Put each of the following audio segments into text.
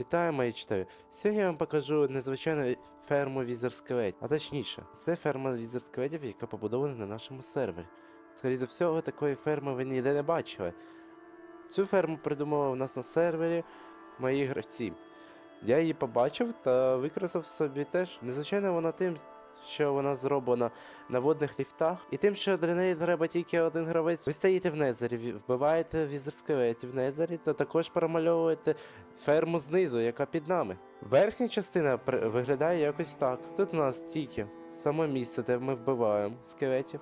Вітаю, мої читаю. Сьогодні я вам покажу незвичайну ферму візерскелет, а точніше, це ферма візерскелетів, яка побудована на нашому сервері. Скоріше за всього, такої ферми ви ніде не бачили. Цю ферму придумали у нас на сервері мої гравці. Я її побачив та використав собі теж. Незвичайно вона тим, що вона зроблена на водних ліфтах, і тим, що для неї треба тільки один гравець. Ви стоїте в незері, вбиваєте візерскелетів в незері та також промальовуєте ферму знизу, яка під нами. Верхня частина виглядає якось так. Тут у нас тільки саме місце, де ми вбиваємо скелетів,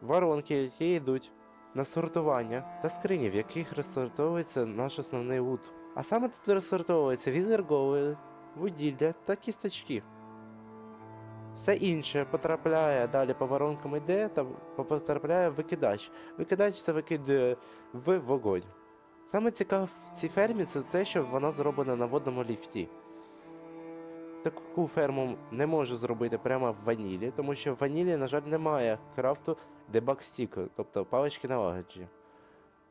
воронки, які йдуть на сортування, та скрині, в яких розсортовується наш основний лут. А саме тут розсортовується візергови, вуділля та кісточки. Все інше потрапляє далі по воронкам йде та потрапляє в викидач. Викидач це викидує в вогонь. Саме цікаве в цій фермі це те, що вона зроблена на водному ліфті. Таку ферму не можу зробити прямо в ванілі, тому що в ванілі, на жаль, немає крафту дебаг стіку, тобто палички налагодження.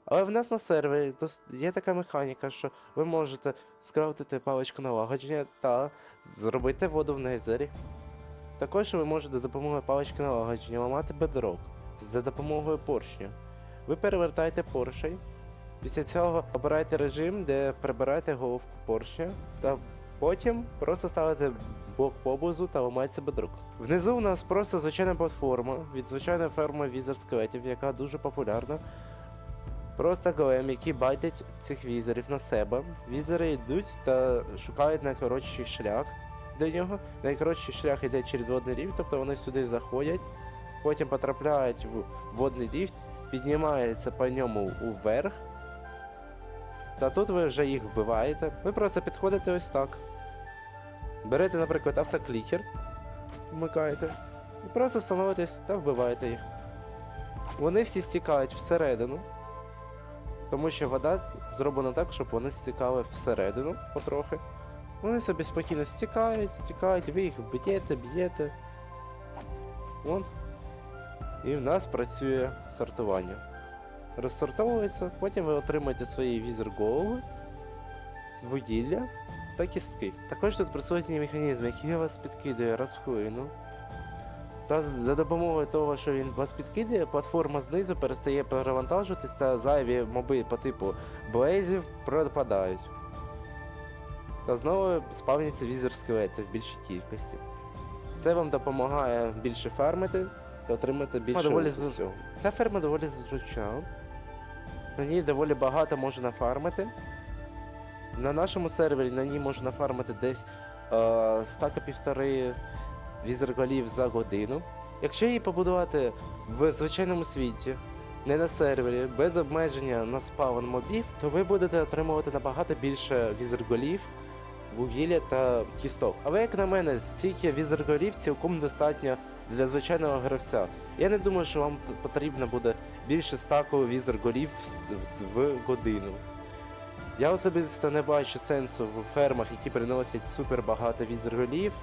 Але в нас на сервері є така механіка, що ви можете скрафтити паличку налагодження та зробити воду в нейзері. Також ви можете за допомогою палички налагодження ламати бедрок за допомогою поршня. Ви перевертаєте поршень, після цього обираєте режим, де прибираєте головку поршня, та потім просто ставите блок поблизу та ламається бедрук. Внизу у нас просто звичайна платформа від звичайної ферми візер скелетів, яка дуже популярна. Просто голем, які байтять цих візерів на себе. Візери йдуть та шукають найкоротший шлях до нього. Найкоротший шлях йде через водний ліфт, тобто вони сюди заходять, потім потрапляють в водний ліфт, піднімаються по ньому уверх. Та тут ви вже їх вбиваєте. Ви просто підходите ось так. Берете, наприклад, автоклікер, вмикаєте, і просто становитесь та вбиваєте їх. Вони всі стікають всередину, тому що вода зроблена так, щоб вони стікали всередину потрохи. Вони собі спокійно стікають, стікають, ви їх б'єте, б'єте. От. І в нас працює сортування. Розсортовується, потім ви отримаєте свої візер голови, вугілля та кістки. Також тут присутній механізм, який вас підкидає раз в хвилину. Та за допомогою того, що він вас підкидає, платформа знизу перестає перевантажуватись та зайві моби по типу блейзів пропадають. Та знову спавняться візер скелети в більшій кількості. Це вам допомагає більше фармити та отримати більше доволі з- всього. Ця ферма доволі зручна. На ній доволі багато можна нафармити. На нашому сервері на ній можна нафармити десь е, стака півтори візерголів за годину. Якщо її побудувати в звичайному світі, не на сервері, без обмеження на спавн мобів, то ви будете отримувати набагато більше візерголів, вугілля та кісток. Але як на мене, стільки візерголів цілком достатньо для звичайного гравця. Я не думаю, що вам потрібно буде більше стаку візерголів в, в, в годину. Я особисто не бачу сенсу в фермах, які приносять супер багато візерголів,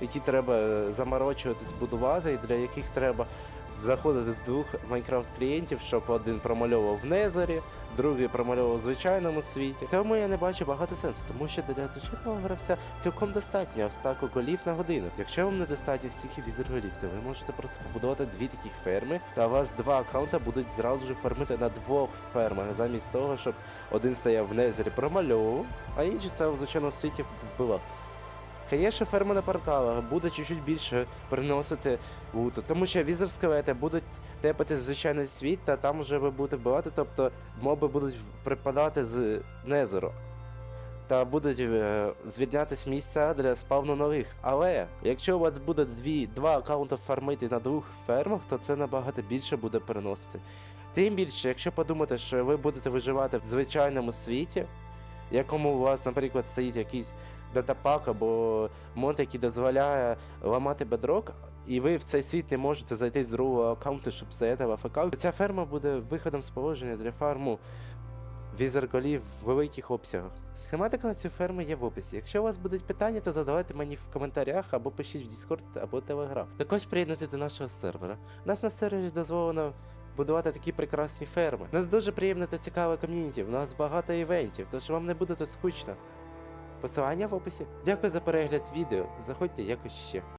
які треба е, заморочувати, будувати, і для яких треба заходити в двох Майнкрафт клієнтів, щоб один промальовував в Незері, другий промальовував в звичайному світі. В Цьому я не бачу багато сенсу, тому що для звичайного гравця цілком достатньо стаку голів на годину. Якщо вам недостатньо стільки візерголів, то ви можете просто побудувати дві таких ферми, та у вас два аккаунта будуть зразу ж фармити на двох фермах, замість того, щоб один стояв в Незері промальовував, а інший стояв в звичайному світі вбивав. Звісно, ферма на порталах буде чуть-чуть більше приносити луту, тому що візер скелети будуть тепати в звичайний світ, та там вже ви будете вбивати, тобто моби будуть припадати з незеру. Та будуть е, звільнятись місця для спавну нових. Але якщо у вас буде дві, два аккаунти фармити на двох фермах, то це набагато більше буде приносити. Тим більше, якщо подумати, що ви будете виживати в звичайному світі, якому у вас, наприклад, стоїть якийсь датапак або мод, який дозволяє ламати бедрок, і ви в цей світ не можете зайти з другого аккаунту, щоб стояти в АФК, ця ферма буде виходом з положення для фарму візерголів в великих обсягах. Схематика на цю ферму є в описі. Якщо у вас будуть питання, то задавайте мені в коментарях або пишіть в Discord або Telegram. Також приєднуйтесь до нашого сервера. Нас на сервері дозволено будувати такі прекрасні ферми. У нас дуже приємне та цікаве ком'юніті, в нас багато івентів, тож вам не буде тут скучно. Посилання в описі. Дякую за перегляд відео. Заходьте якось ще.